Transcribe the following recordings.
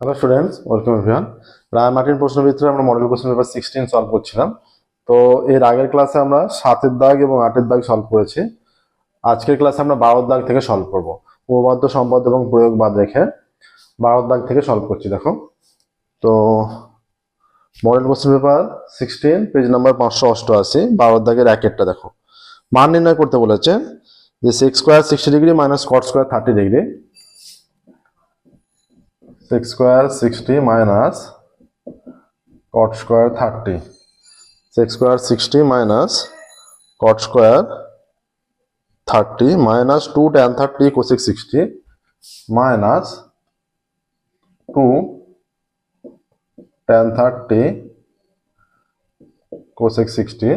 Hello students welcome everyone Ray Martin প্রশ্ন ভিতরে আমরা model question paper sixteen solve করছিলাম। তো এর আগের ক্লাসে আমরা সাতের দাগ এবং আটের দাগ সলভ করেছি। আজকের ক্লাসে আমরা বারোর দাগ থেকে সলভ করব। উপপাদ্য সম্পদ এবং প্রয়োগ বাদ রেখে বারোর দাগ থেকে সলভ করছি, দেখো। তো model question paper sixteen page number পাঁচশো অষ্টআশি, বারোর দাগের একেরটা দেখো। মান নির্ণয় করতে বলেছে যে six square sixty degree minus cot square thirty degree six square sixty minus cot square thirty six square sixty minus cot square thirty minus two tan thirty cosec sixty minus two tan thirty cosec sixty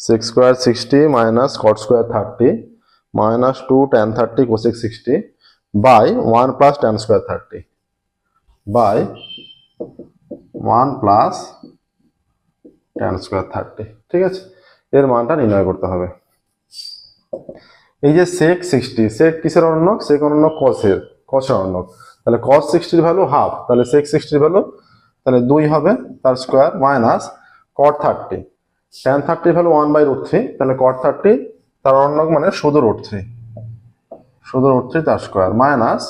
six square sixty minus cot square thirty minus two tan thirty cosec sixty by 1 plus tan square 30 by 1 plus tan square 30 ঠিক আছে? এর মানটা নির্ণয় করতে হবে। এই যে sec 60 sec কিসের অনন্যক sec অনন্যক cos-এর cos-এর অনন্যক তাহলে cos 60 এর ভ্যালু হাফ তাহলে sec 60 এর ভ্যালু তাহলে 2 হবে তার স্কয়ার মাইনাস 30 tan 30 এর ভ্যালু 1 বাই রুট 3 তাহলে cot 30 তার অনন্যক মানে শুধু রুট 3 শুধু রুট থ্রি তার square minus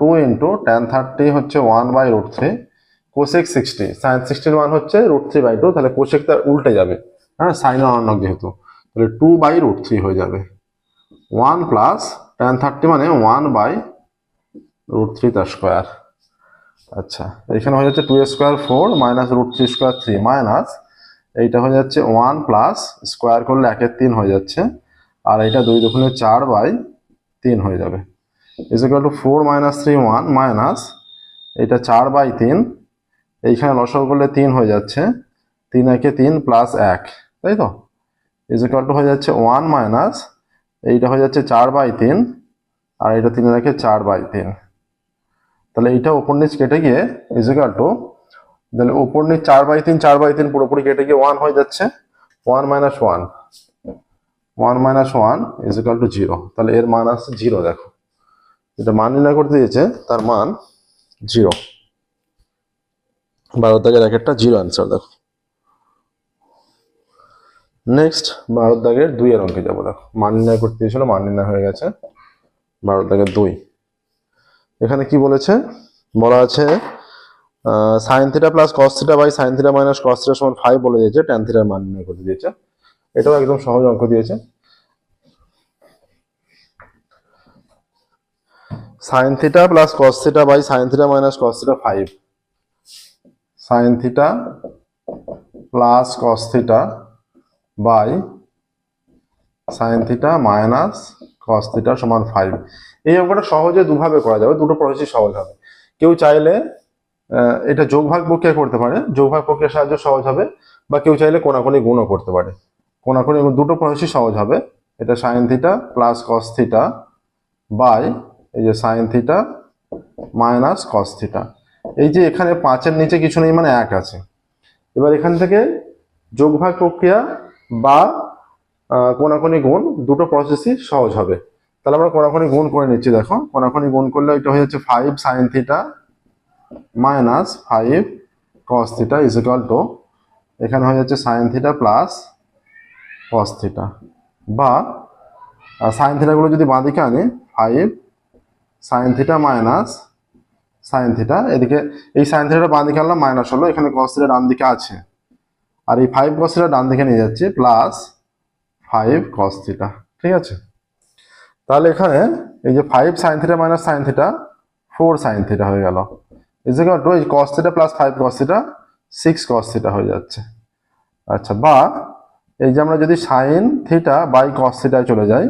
two into tan thirty হচ্ছে one by root three cosec sixty sine সিক্সটির মান হচ্ছে রুট থ্রি বাই টু তাহলে কোসেক তার উল্টে যাবে। হ্যাঁ সাইন অনক যেহেতু, তাহলে টু বাই রুট থ্রি হয়ে যাবে। ওয়ান প্লাস টেন থার্টি মানে ওয়ান বাই রুট থ্রি তার স্কোয়ার আচ্ছা এখানে হয়ে যাচ্ছে two square four minus root three square three minus এইটা হয়ে যাচ্ছে ওয়ান প্লাস স্কোয়ার করলে একের তিন হয়ে যাচ্ছে। আর এটা দুই দুগুণে চার বাই তিন হয়ে যাবে। Is equal to four minus three one minus এটা চার বাই তিন। এইখানে লসাগু করলে তিন হয়ে যাচ্ছে। তিন একে তিন প্লাস এক, তাই তো? ইজ ইকুয়াল টু হয়ে যাচ্ছে ওয়ান মাইনাস এইটা হয়ে যাচ্ছে চার বাই তিন, আর এটা তিন একে চার বাই তিন। তাহলে এইটা ওপর নিচ কেটে গিয়ে ইজ ইকুয়াল টু তাহলে ওপর নিচ চার বাই তিন, চার বাই তিন পুরোপুরি কেটে গিয়ে ওয়ান হয়ে যাচ্ছে। One minus one one minus one is equal to zero. তাহলে এর মান আসছে জিরো, দেখো। যেটা মান নির্ণয় করতে দিয়েছে, তার মান জিরো। বারো দাগের এক একটা জিরো অ্যান্সার দেখো। নেক্সট বারো দাগের দুইয়ের অঙ্কে যাব, দেখো। মান নির্ণয় করতে দিয়েছিল, মান নির্ণয় হয়ে গেছে বারো দাগের দুই। এখানে কি বলেছে? বলা আছে sine theta plus cos theta by sine theta minus cos theta সমান ফাইভ বলে দিয়েছে ট্যান থিটার মান নির্ণয় করতে দিয়েছে। এটাও একদম সহজ অঙ্ক দিয়েছে। Sine theta plus cos theta by sine theta minus cos theta five sine theta plus cos theta by sine theta minus cos theta সমান ফাইভ এই অঙ্কটা সহজে দুভাবে করা যাবে, দুটো প্রসেসই সহজ হবে। কেউ চাইলে এটা যোগভাগ প্রক্রিয়া করতে পারে, যোগভাগ প্রক্রিয়ার সাহায্যে সহজ হবে, বা কেউ চাইলে কোনাকুনি গুণও করতে পারে। কোনাকুনি দুটো প্রসেসই সহজ হবে, এটা sine theta plus cos theta by এই যে sine theta minus cos theta এই যে এখানে পাঁচের নিচে কিছু নেই মানে এক আছে। এবার এখান থেকে যোগভাগ প্রক্রিয়া বা কোনাকুনি গুণ দুটো প্রসেসই সহজ হবে। তাহলে আমরা কোনাকুনি গুণ করে নিচ্ছি, দেখো। কোনাকুনি গুণ করলে এটা হয়ে যাচ্ছে five sine theta minus five cos theta is to এখানে হয়ে যাচ্ছে sine theta plus cos theta বা সাইন থিটাগুলো যদি বাঁদিকে আনি five sine theta minus sine theta এদিকে এই সাইন থিটাটা বাঁ দিকে আনলাম মাইনাস হলো, এখানে কস থিটা ডান দিকে আছে। আর এই ফাইভ কস থিটা ডান দিকে নিয়ে যাচ্ছে প্লাস ফাইভ কস থিটা ঠিক আছে? তাহলে এখানে এই যে five sine theta minus sine theta four sine theta হয়ে গেল। এই cos theta plus five cos theta six cos theta হয়ে যাচ্ছে। আচ্ছা বা এই যে আমরা যদি সাইন থিটা বাই কস থিটায় চলে যাই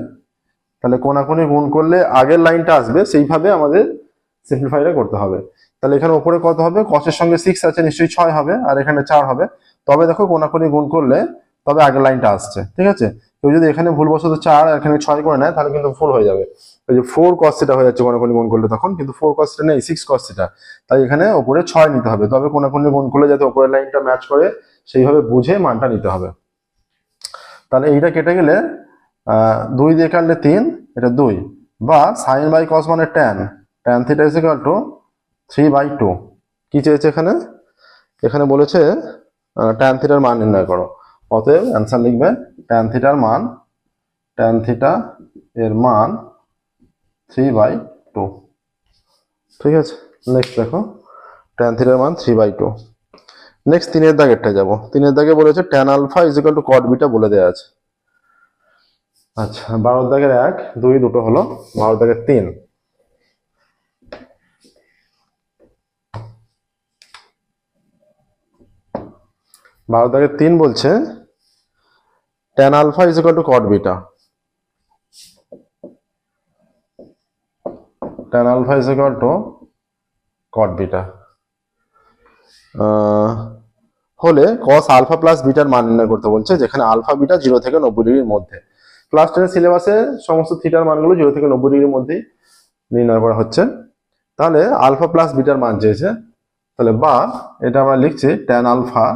তাহলে কোনাকুনি গুণ করলে আগের লাইনটা আসবে, সেইভাবে আমাদের সিম্পলিফাইটা করতে হবে। তাহলে এখানে উপরে কত হবে? কসের সঙ্গে সিক্স আছে, নিশ্চয়ই ছয় হবে, আর এখানে চার হবে। তবে দেখো কোনাকুনি গুণ করলে তবে আগের লাইনটা আসছে, ঠিক আছে? কেউ যদি এখানে ভুলবশত চার আর এখানে ছয় করে নেয়, তাহলে কিন্তু ফুল হয়ে যাবে। ওই যে ফোর কস্টিটা হয়ে যাচ্ছে কোনাকুনি গুণ করলে তখন, কিন্তু ফোর কস্টিটা নেই সিক্স কস্টিটা তাই এখানে ওপরে ছয় নিতে হবে। তবে কোনাকুনি গুণ করলে যাতে ওপরের লাইনটা ম্যাচ করে, সেইভাবে বুঝে মানটা নিতে হবে। তাহলে এইটা কেটে গেলে দুই দিয়ে কাটলে তিন, এটা দুই। বা সাইন বাই কস মানে tan tan theta is equal to three by two কি চেয়েছে এখানে? এখানে বলেছে ট্যান থিটার মান নির্ণয় করো। অতএব অ্যান্সার লিখবে ট্যান থিটার মান ট্যান থিটা এর মান থ্রি বাই টু ঠিক আছে? নেক্সট দেখো। ট্যান থিটার মান থ্রি বাই টু নেক্সট তিনের দাগেরটা যাব। তিনের দাগে বলেছে tan alpha is equal to cot beta বলে দেওয়া আছে। আচ্ছা বারো দাগের এক, দুই দুটো হলো বারোর দাগের তিন। বারো দাগের তিন বলছে tan alpha is equal to cot beta tan alpha is equal to cot beta হলে কস আলফা প্লাস বিটার মান নির্ণয় করতে বলছে, যেখানে আলফা বিটা জিরো থেকে নব্বই ডিগ্রির মধ্যে। ক্লাস টেনের সিলেবাসে সমস্ত থিটার মানগুলো জিরো থেকে নব্বই ডিগ্রির মধ্যেই নির্ণয় করা হচ্ছে। তাহলে আলফা প্লাস বিটার মান চেয়েছে। তাহলে বা এটা আমরা লিখছি ট্যান আলফা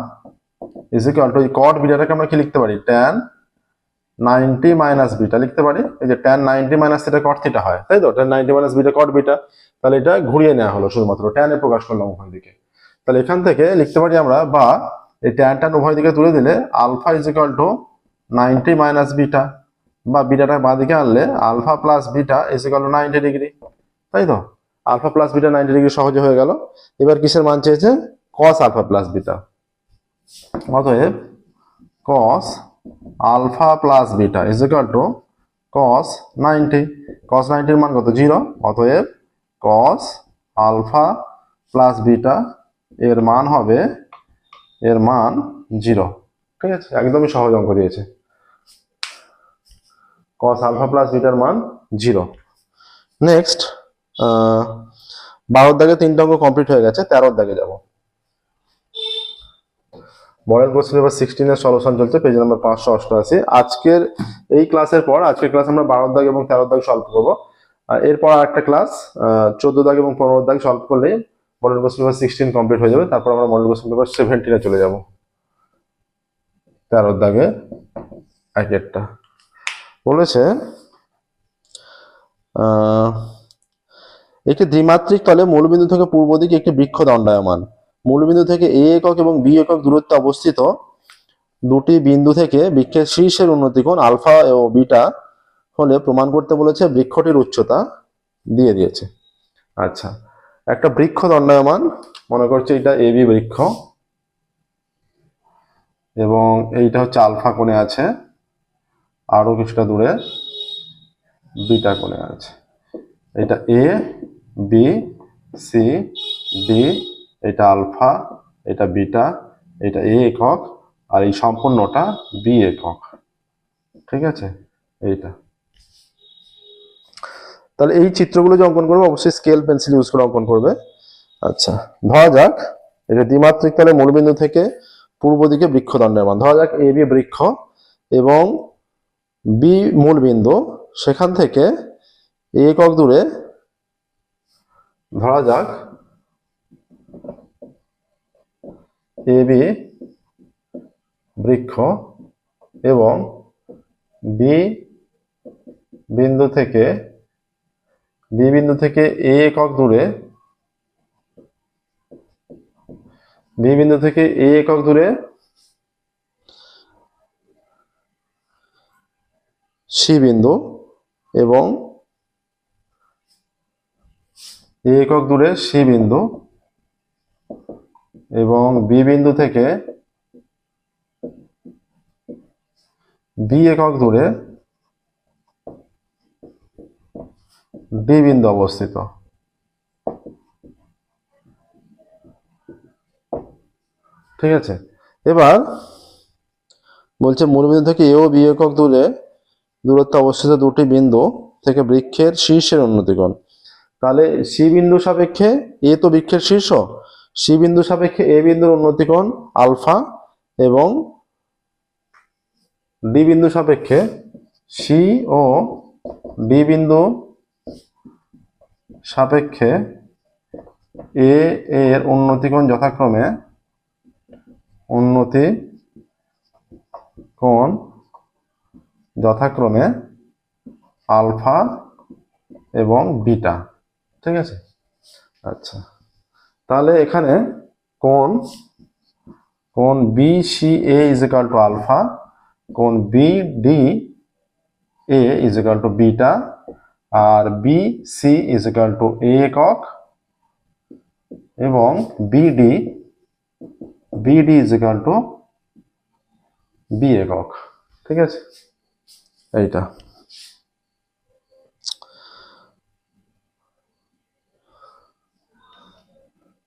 ইজ কট বিটাটাকে আমরা কি লিখতে পারি? ট্যান নাইনটি মাইনাস বিটা লিখতে পারি। এই যে tan ninety minus theta cot theta হয়, তাই তো? Tan ninety minus beta cot beta তাহলে এটা ঘুরিয়ে নেওয়া হলো শুধুমাত্র। ট্যানে প্রকাশ করলাম ওখান থেকে তাহলে এখান থেকে লিখতে পারি আমরা বা এই ট্যান ট্যান উভয় দিকে তুলে দিলে alpha is to ninety minus beta বা বিটাটা বাঁ দিকে আনলে alpha plus beta equal to ninety degree তাই তো? Alpha plus beta ninety degree সহজে হয়ে গেল। এবার কিসের মান চেয়েছে? Cos alpha plus beta. অতএব cos alpha plus beta is equal to cos ninety cos নাইনটির মান কত? জিরো অতএব কস আলফা প্লাস বিটা এর মান হবে, এর মান জিরো ঠিক আছে? একদমই সহজ অঙ্ক দিয়েছে। Cos আলফা প্লাস বিটার মান জিরো নেক্সট বারোর দাগে তিনটা অঙ্ক কমপ্লিট হয়ে গেছে তেরোর দাগে যাব। মডেল কোশ্চেন পেপার সিক্সটিনের সলিউশন চলছে পেজ নাম্বার পাঁচশো অষ্টআশি। আজকের এই ক্লাসের পর, আজকের ক্লাস আমরা বারো দাগ এবং তেরো দাগ সলভ করব। আর এরপর আরেকটা ক্লাস চোদ্দ দাগ এবং পনেরো দাগ সলভ করলে model question paper sixteen complete হয়ে যাবে। তারপর আমরা মডেল কোশ্চেন পেপার সেভেন্টিনে চলে যাব। তেরো দাগে এক একটা। বলেছে একটি দ্বিমাত্রিক তলে মূলবিন্দু থেকে পূর্ব দিকে একটি বৃক্ষ দণ্ডায়মান। মূলবিন্দু থেকে এ একক এবং বি একক দূরত্বে অবস্থিত দুটি বিন্দু থেকে বৃক্ষের শীর্ষের উন্নতি কোণ আলফা ও বিটা হলে প্রমাণ করতে বলেছে বৃক্ষটির উচ্চতা দিয়ে দিয়েছে। আচ্ছা একটা বৃক্ষ দণ্ডায়মান, মনে করছে এটা এ বি বৃক্ষ, এবং এইটা হচ্ছে আলফা কোণে আছে। আরও কিছুটা দূরে বিটা কোণে আছে। এটা এ বি সি ডি এটা আলফা, এটা বিটা, এটা এ একক, আর এই সম্পূর্ণটা বি একক। ঠিক আছে? এইটা। তাহলে এই চিত্রগুলো যে অঙ্কন করবে, অবশ্যই স্কেল পেন্সিল ইউজ করে অঙ্কন করবে। আচ্ছা ধরা যাক, এটা দ্বিমাত্রিক তলে মূলবিন্দু থেকে পূর্ব দিকে বৃক্ষদণ্ডের মান ধরা যাক এ বি বৃক্ষ এবং বি মূলবিন্দু, সেখান থেকে এ একক দূরে ধরা যাক এ বৃক্ষ এবং বি বিন্দু থেকে বি বিন্দু থেকে এ একক দূরে বি বিন্দু থেকে এ একক দূরে সি বিন্দু এবং একক দূরে সি বিন্দু এবং বি বিন্দু থেকে বি একক দূরে ডি বিন্দু অবস্থিত। ঠিক আছে? এবার বলছে মূলবিন্দু থেকে এ ও বি একক দূরে দূরত্বে অবস্থিত দুটি বিন্দু থেকে বৃক্ষের শীর্ষের উন্নতিকোণ। তাহলে সি বিন্দু সাপেক্ষে এ তো বৃক্ষের শীর্ষ। সি বিন্দু সাপেক্ষে এ বিন্দুর উন্নতিকোণ আলফা এবং ডি বিন্দু সাপেক্ষে সি ও ডি বিন্দু সাপেক্ষে এ এর উন্নতিকোণ যথাক্রমে উন্নতি কোণ যথাক্রমে আলফা এবং বিটা, ঠিক আছে? আচ্ছা তাহলে এখানে কোন কোন B C A is equal to alpha কোন B D A is equal to beta R B C is equal to A একক, এবং BD BD is equal to B একক, ঠিক আছে? এইটা।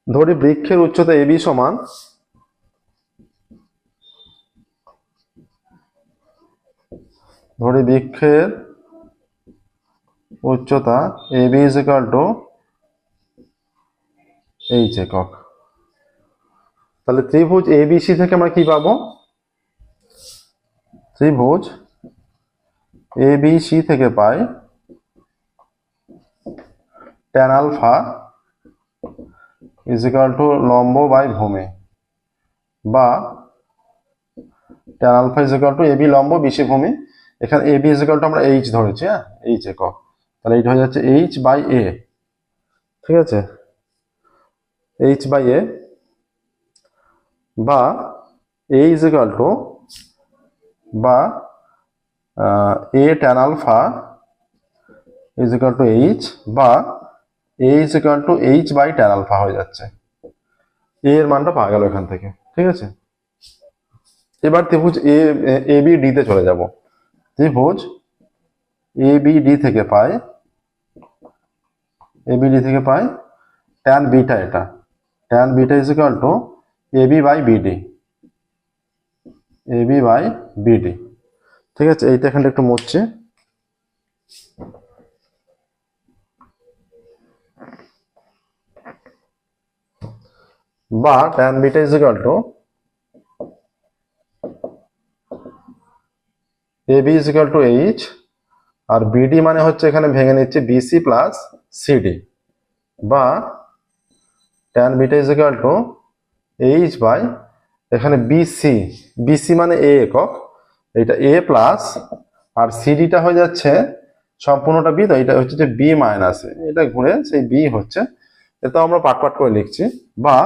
ধরি বৃক্ষের উচ্চতা এবি সমান। ধরি বৃক্ষের উচ্চতা এবি ইজ টু এইচ একক। তাহলে ত্রিভুজ এবিসি থেকে আমরা কি পাবো? ত্রিভুজ এবিসি থেকে পাই tan alpha is equal to লম্ব বাই ভূমি বা tan alpha is equal to AB লম্ব বিসি ভূমি। এখানে এবি ইজ ইকাল টু আমরা এইচ ধরেছি হ্যাঁ? এইচ একক। তাহলে এইটা হয়ে যাচ্ছে এইচ বাই এ ঠিক আছে? এইচ বাই এ বা এ ইজ টু বা A tan alpha is equal to H বা A is equal to H by tan alpha হয়ে যাচ্ছে। এ এর মানটা পাওয়া গেল এখান থেকে, ঠিক আছে? এবার ত্রিভুজ এ এ বি ডি তে চলে যাব। ত্রিভুজ এ বি ডি থেকে পাই এ বি ডি থেকে পাই ট্যান বিটা এটা। Tan beta is equal to A B by BD A B by BD ঠিক আছে? এইটা এখানটা একটু মরছে বা tan beta is equal to A B is equal to H R BD মানে হচ্ছে এখানে ভেঙে নিচ্ছে বিসি প্লাস সিডি বা tan beta is equal to H by এখানে বিসি বিসি মানে এ একক। এটা এ প্লাস আর সিডিটা হয়ে যাচ্ছে সম্পূর্ণটা বি তো এটা হচ্ছে যে বি মাইনাস এটা ঘুরে সেই বি হচ্ছে। এটা আমরা পাট পাট করে লিখছি। বা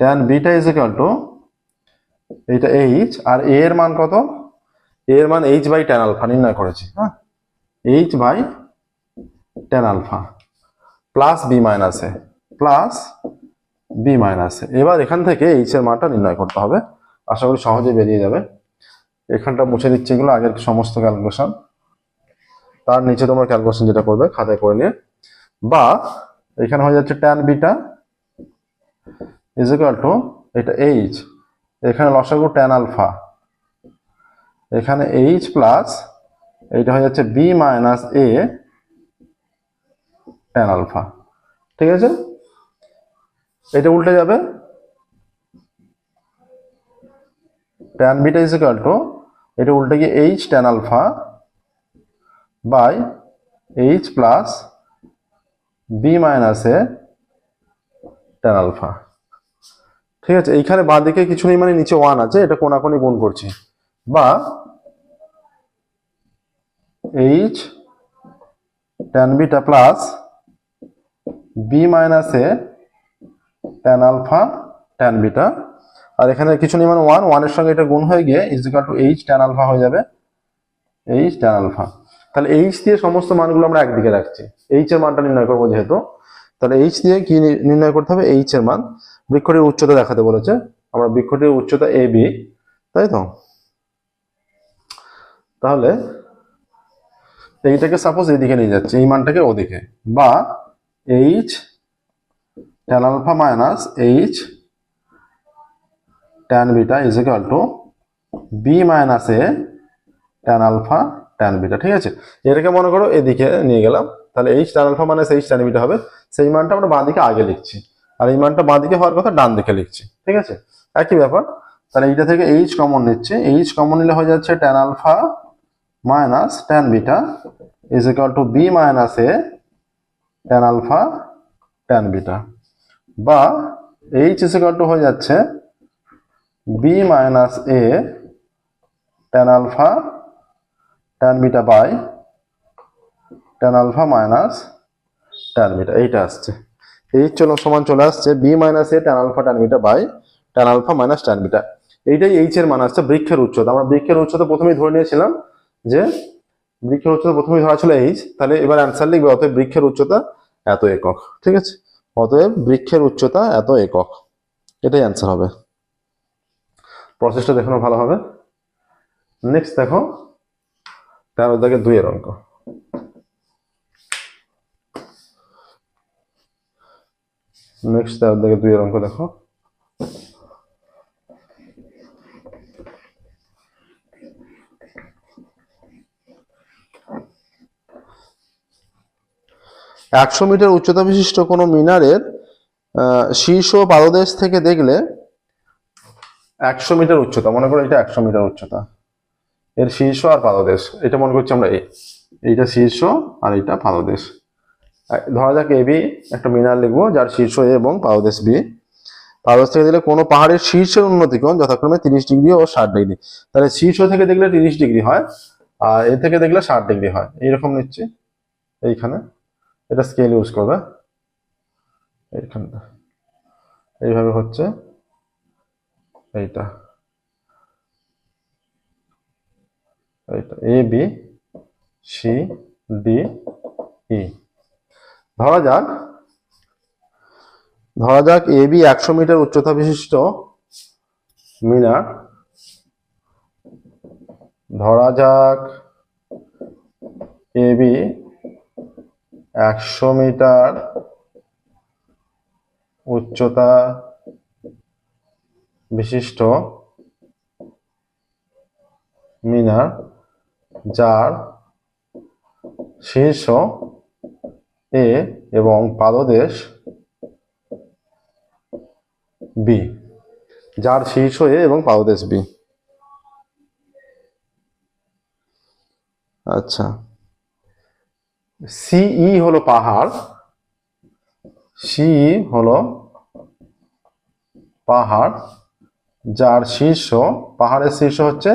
tan beta is equal to এইটা এইচ আর এ এর মান কত? এ এর মান এইচ বাই ট্যান আলফা নির্ণয় করেছি হ্যাঁ? H by tan alpha plus B minus A plus B minus এবার এখান থেকে এইচ এর মানটা নির্ণয় করতে হবে। আশা করি সহজে বেরিয়ে যাবে। এখানটা মুছে দিচ্ছে এগুলো, আগের সমস্ত ক্যালকুলেশন তার নিচে তোমরা ক্যালকুলেশন যেটা করবে, খাতায় করে নিয়ে। বা, এখানে হয়ে যাচ্ছে ট্যান বিটা ইজ টু এটা এইচ এখানে লসাগু ট্যান আলফা এখানে এইচ প্লাস এইটা হয়ে যাচ্ছে B minus A tan alpha ঠিক আছে? এটা উল্টে যাবে। ট্যান বিটা ইজ টু এটা উল্টে গিয়ে H tan alpha by H plus B minus A tan alpha ঠিক আছে, এইখানে বাঁ দিকে কিছু নেই মানে নিচে ওয়ান আছে, এটা কোনাকুনি গুণ করছি। বা H tan beta plus B minus A tan alpha tan beta আর এখানে কিছু নেই মানে ওয়ান ওয়ানের সঙ্গে এটা গুণ হয়ে গিয়ে is equal to H tan alpha হয়ে যাবে। এইচ ট্যান আলফা তাহলে এইচ দিয়ে সমস্ত মানগুলো আমরা একদিকে রাখছি। এইচ এর মানটা নির্ণয় করব যেহেতু। তাহলে এইচ দিয়ে কি নির্ণয় করতে হবে? এইচ এর মান। বৃক্ষটির উচ্চতা দেখাতে বলেছে। আমরা বৃক্ষটির উচ্চতা এ বি তাই তো? তাহলে এইটাকে সাপোজ এইদিকে নিয়ে যাচ্ছে। এই মানটাকে ওদিকে। বা H tan alpha minus H tan beta is equal to B minus A tan alpha tan beta ঠিক আছে? এটাকে মনে করো এদিকে নিয়ে গেলাম, তাহলে H tan alpha minus H tan beta হবে। সেই মানটা আমরা বাঁ দিকে আগে লিখছি, আর এই মানটা বাঁ দিকে হওয়ার কথা ডান দিকে লিখছি, ঠিক আছে? একই ব্যাপার। তাহলে এইটা থেকে এইচ কমন নিচ্ছে এইচ কমন নিলে হয়ে যাচ্ছে tan alpha minus tan beta is equal to B minus A tan alpha tan beta বা এইচ ইজ ইকাল টু হয়ে যাচ্ছে B minus A tan alpha tan beta by tan alpha minus tan beta এইটা আসছে। H চলো সমান চলে আসছে B minus A tan alpha tan beta by tan alpha minus beta এইটাই এইচ এর মান আসছে বৃক্ষের উচ্চতা। আমরা বৃক্ষের উচ্চতা প্রথমেই ধরে নিয়েছিলাম যে বৃক্ষের উচ্চতা প্রথমেই ধরা ছিল এইচ তাহলে এবার অ্যান্সার লিখবে অতএব বৃক্ষের উচ্চতা এত একক, ঠিক আছে? অতএব বৃক্ষের উচ্চতা এত একক। এটাই অ্যান্সার হবে। প্রসেসটা দেখানো ভালো হবে। নেক্সট দেখো, তেরো দাগে দুইয়ের অঙ্ক। নেক্সট তেরো দাগে দুইয়ের অঙ্ক দেখো। একশো মিটার উচ্চতা বিশিষ্ট কোনো মিনারের শীর্ষ পাদদেশ থেকে দেখলে একশো মিটার উচ্চতা, মনে করো এটা একশো মিটার উচ্চতা। এর শীর্ষ আর পাদদেশ, এটা মনে করছি আমরা এইটা শীর্ষ আর এটা পাদদেশ। ধরা যাক এবি একটা মিনার লিখব, যার শীর্ষ এ এবং পাদদেশ বি পাদদেশ থেকে দেখলে কোনো পাহাড়ের শীর্ষের উন্নতিকোণ যথাক্রমে তিরিশ ডিগ্রি ও ষাট ডিগ্রি। তাহলে শীর্ষ থেকে দেখলে তিরিশ ডিগ্রি হয়, আর এ থেকে দেখলে ষাট ডিগ্রি হয়। এইরকম নিচ্ছি, এইখানে। এটা স্কেল ইউজ করবে। এইখানটা। এইভাবে হচ্ছে। এইটা এইটা A B C D E ধরা যাক। ধরা যাক এ বি একশো মিটার উচ্চতা বিশিষ্ট মিনার। ধরা যাক এ বি একশো মিটার উচ্চতা বিশিষ্ট মিনার যার শীর্ষ এ এবং পাদদেশ বি, যার শীর্ষ এ এবং পাদদেশ বি। আচ্ছা। সিই হলো পাহাড়। সিই হলো পাহাড়। যার শীর্ষ, পাহাড়ের শীর্ষ হচ্ছে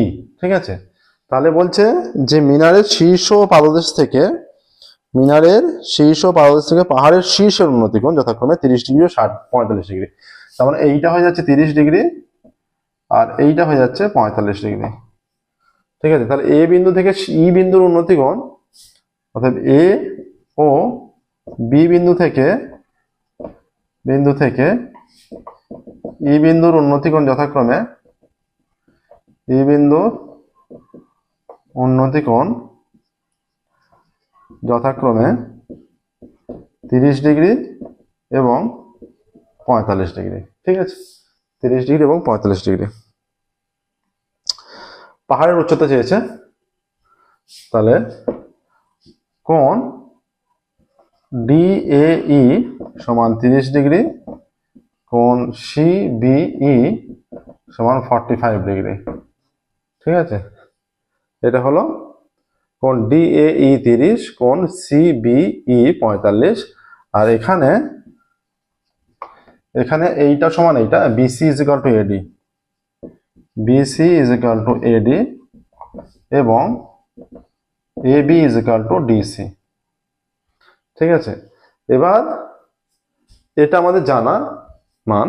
ই, ঠিক আছে? তাহলে বলছে যে মিনারের শীর্ষ পাদদেশ থেকে, মিনারের শীর্ষ পাদদেশ থেকে পাহাড়ের শীর্ষের উন্নতি কোণ যথাক্রমে তিরিশ ডিগ্রি ও ষাট, পঁয়তাল্লিশ ডিগ্রি। তার মানে এইটা হয়ে যাচ্ছে তিরিশ ডিগ্রি আর এইটা হয়ে যাচ্ছে পঁয়তাল্লিশ ডিগ্রি। ঠিক আছে? তাহলে এ বিন্দু থেকে ই বিন্দুর উন্নতি কোণ, অর্থাৎ এ ও বি বিন্দু থেকে বিন্দু থেকে ই বিন্দুর উন্নতি কোণ যথাক্রমে ই বিন্দুর উন্নতি কোণ যথাক্রমে তিরিশ ডিগ্রি এবং পঁয়তাল্লিশ ডিগ্রি। ঠিক আছে? তিরিশ ডিগ্রি এবং পঁয়তাল্লিশ ডিগ্রি। পাহাড়ের উচ্চতা চেয়েছে। তাহলে কোণ ডিএই সমান তিরিশ ডিগ্রি কোণ সিবিই সমান ফর্টি ফাইভ ডিগ্রি ঠিক আছে? এটা হলো কোন ডি এ ই তিরিশ কোণ সিবিই পঁয়তাল্লিশ। আর এখানে এখানে এইটা সমান এইটা BC is equal to AD BC is equal to AD এবং A B is equal to DC ঠিক আছে? এবার, এটা আমাদের জানা মান।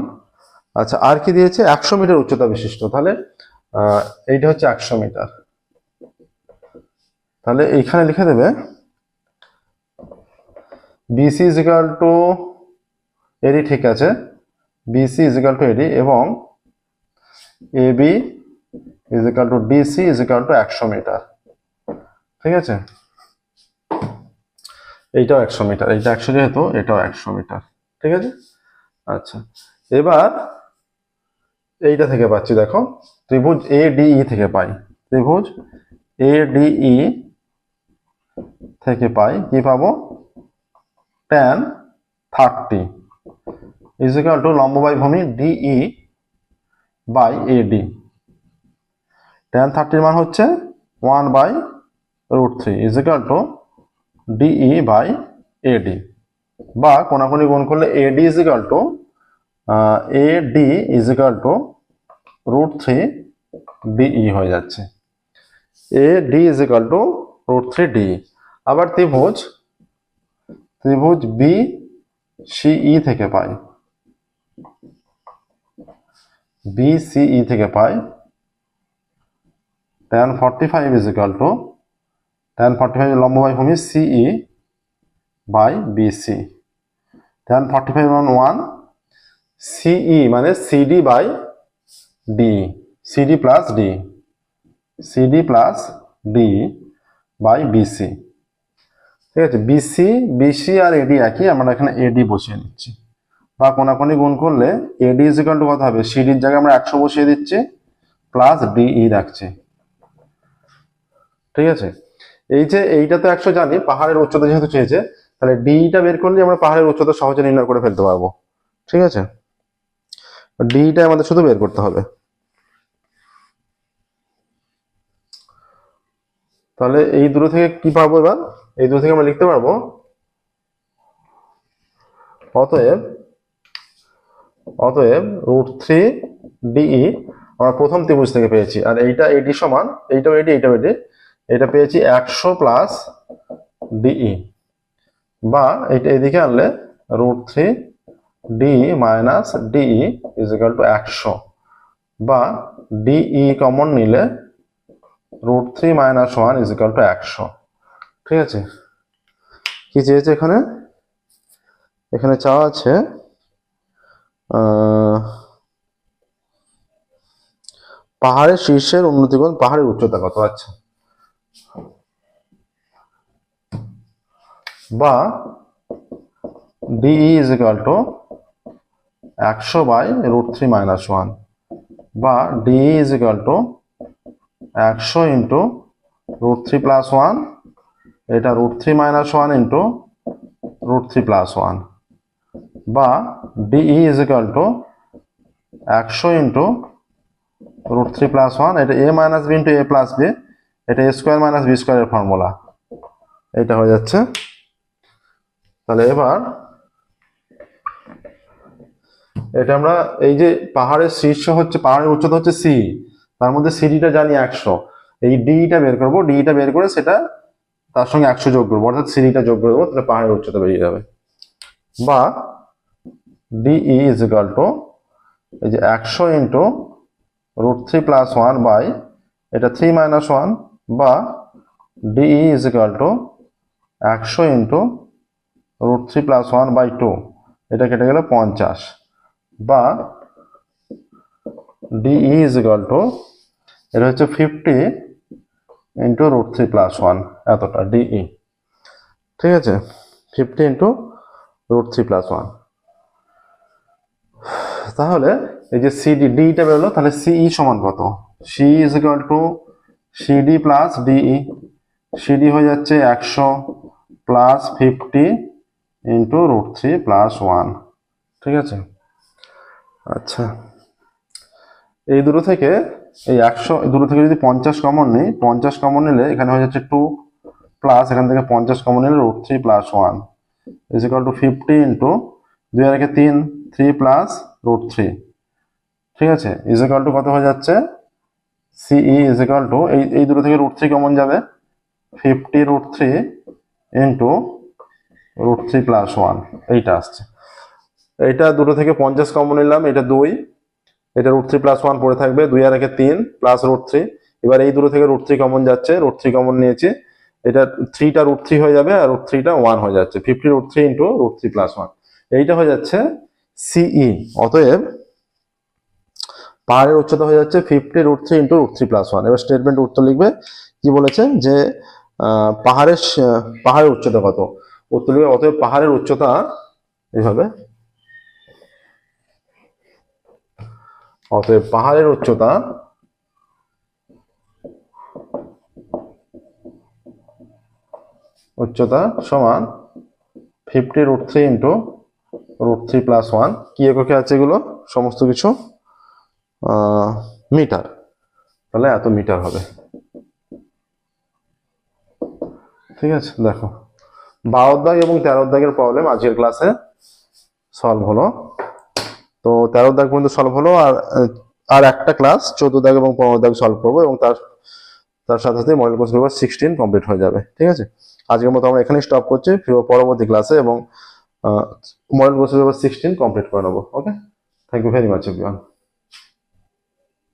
আচ্ছা আর কি দিয়েছে? একশো মিটার উচ্চতা বিশিষ্ট। তাহলে এইটা হচ্ছে একশো মিটার। তাহলে এইখানে লিখে দেবে BC is equal to AD ঠিক আছে। BC is equal to AD এবং AB is equal to DC is equal to একশো মিটার। ঠিক আছে? এইটাও একশো মিটার। এইটা একশো যেহেতু এটাও একশো মিটার। ঠিক আছে? আচ্ছা। এবার এইটা থেকে পাচ্ছি, দেখো। ত্রিভুজ এ ডিই থেকে পাই। ত্রিভুজ এ ডিই থেকে পাই, কি পাবো? ট্যান থার্টি ইজিক্যাল টু লম্ব বাই ভূমি DE by A D tan থার্টির মান হচ্ছে one by root three equal to DE by AD বা কোনাকুনি গুণ করলে AD equal to AD equal to root three DE হয়ে যাচ্ছে। A D equal to root three D আবার ত্রিভুজ ত্রিভুজ বি সিই থেকে পাই। বিসিই থেকে পাই। tan forty five is equal to tan forty five লম্ব বাই ভূমি CE by BC tan forty five মান ওয়ান সিই মানে CD by D CD plus D CD plus D by BC ঠিক আছে? বিসি বিসি আর এডি একই, আমরা এখানে এডি বসিয়ে নিচ্ছি বা কোনাকুনি গুণ করলে এডি ইজ ইকাল টু কত হবে? সিডির জায়গায় আমরা একশো বসিয়ে দিচ্ছি প্লাস ডিই রাখছি। ঠিক আছে? এই যে এইটা তো একশো জানি, পাহাড়ের উচ্চতা যেহেতু চেয়েছে, তাহলে ডিটা বের করলে আমরা পাহাড়ের উচ্চতা সহজে নির্ণয় করে ফেলতে পারব। ঠিক আছে? ডিটা আমাদের শুধু বের করতে হবে। তাহলে এই দুটো থেকে কি পাবো এবার? এই দুটো থেকে আমরা লিখতে পারব। অতএব অতএব রুট থ্রি ডিই আমরা প্রথম ত্রিভুজ থেকে পেয়েছি। আর এইটা এডি সমান, এইটাও এডি এইটাও এটি এটা পেয়েছি একশো প্লাস ডিই বা এটা এদিকে আনলে root three D minus DE is equal to একশো। বা ডিই কমন নিলে root three minus one is equal to একশো। ঠিক আছে? কি চেয়েছে এখানে? এখানে চাওয়া আছে পাহাড়ের শীর্ষের উন্নতিকোণ পাহাড়ের উচ্চতা কত? আচ্ছা। বা ডিই ইজ ইকাল টু একশো by root three minus one বা ডিই ইজ ইকাল টু একশো into root three plus one. এটা root three minus one into root three plus one বা ডিই ইজ ইকাল টু একশো into root three plus one. এটা A minus B into A plus B, এটা A square minus B স্কোয়ারের formula. এটা হয়ে যাচ্ছে। তাহলে এবার এটা আমরা এই যে পাহাড়ের শীর্ষ হচ্ছে, পাহাড়ের উচ্চতা হচ্ছে সি তার মধ্যে সিডিটা জানি একশো। এই ডিটা বের করব ডিটা বের করে সেটা তার সঙ্গে একশো যোগ করব, অর্থাৎ সিডিটা যোগ করে দেবো, তাহলে পাহাড়ের উচ্চতা বেরিয়ে যাবে। বা ডিই ইজ ইকাল টু এই যে একশো into root three plus one by এটা থ্রি মাইনাস ওয়ান বা ডিই ইজ ইকাল টু একশো into root three plus one by two এটা কেটে গেলে পঞ্চাশ। বা ডিই ইজ ইকাল টু এটা হচ্ছে fifty into root three plus one এতটা ডিই ঠিক আছে? Fifty into root three plus one তাহলে এই যে সিডি ডিটা বেরোলো, তাহলে সিই সমান কত? C is equal to CD plus DE CD হয়ে যাচ্ছে একশো plus fifty into root three plus one ঠিক আছে? আচ্ছা। এই দুটো থেকে এই একশো দুটো থেকে যদি পঞ্চাশ কমন নিই, পঞ্চাশ কমন নিলে এখানে হয়ে যাচ্ছে টু প্লাস এখান থেকে পঞ্চাশ কমন নিলে root three plus one is equal to fifty into দুই আর তিন থ্রি প্লাস রুট থ্রি ঠিক আছে? ইজ ইকাল টু কত হয়ে যাচ্ছে? সিই ইজ ইকাল টু এই এই দুটো থেকে রুট থ্রি কমন যাবে। Fifty root three into root three plus one এইটা আসছে। এইটা দুটো থেকে পঞ্চাশ কমন নিলাম, এটা দুই। এটা রুট থ্রি প্লাস ওয়ান পড়ে থাকবে, দুই আর একে তিন প্লাস রুট থ্রি এবার এই দুটো থেকে রুট থ্রি কমন যাচ্ছে রুট থ্রি কমন নিয়েছি। এটা থ্রিটা রুট থ্রি হয়ে যাবে আর রুট থ্রিটা ওয়ান হয়ে যাচ্ছে। Fifty root three into root three plus one এইটা হয়ে যাচ্ছে সিই অতএব পাহাড়ের উচ্চতা হয়ে যাচ্ছে fifty root three into root three plus one এবার স্টেটমেন্ট উত্তর লিখবে, কি বলেছে? যে পাহাড়ের পাহাড়ের উচ্চতা কত? উত্তর লিখবে, অতএব পাহাড়ের উচ্চতা, এইভাবে অতএব পাহাড়ের উচ্চতা উচ্চতা সমান fifty root three into root three plus one কি এককে আছে এগুলো? সমস্ত কিছু মিটার তাহলে এত মিটার হবে। ঠিক আছে, দেখো। বারো দাগ এবং তেরো দাগের প্রবলেম আজকের ক্লাসে সলভ হলো। তো তেরো দাগ পর্যন্ত সলভ হলো আর আর একটা ক্লাস চোদ্দ দাগ এবং পনেরো দাগ সলভ করব এবং তার তার সাথে সাথে model course paper sixteen complete হয়ে যাবে, ঠিক আছে? আজকের মতো আমরা এখানেই স্টপ করছি, ফিরবো পরবর্তী ক্লাসে এবং model course paper sixteen complete করে নেব okay thank you very much everyone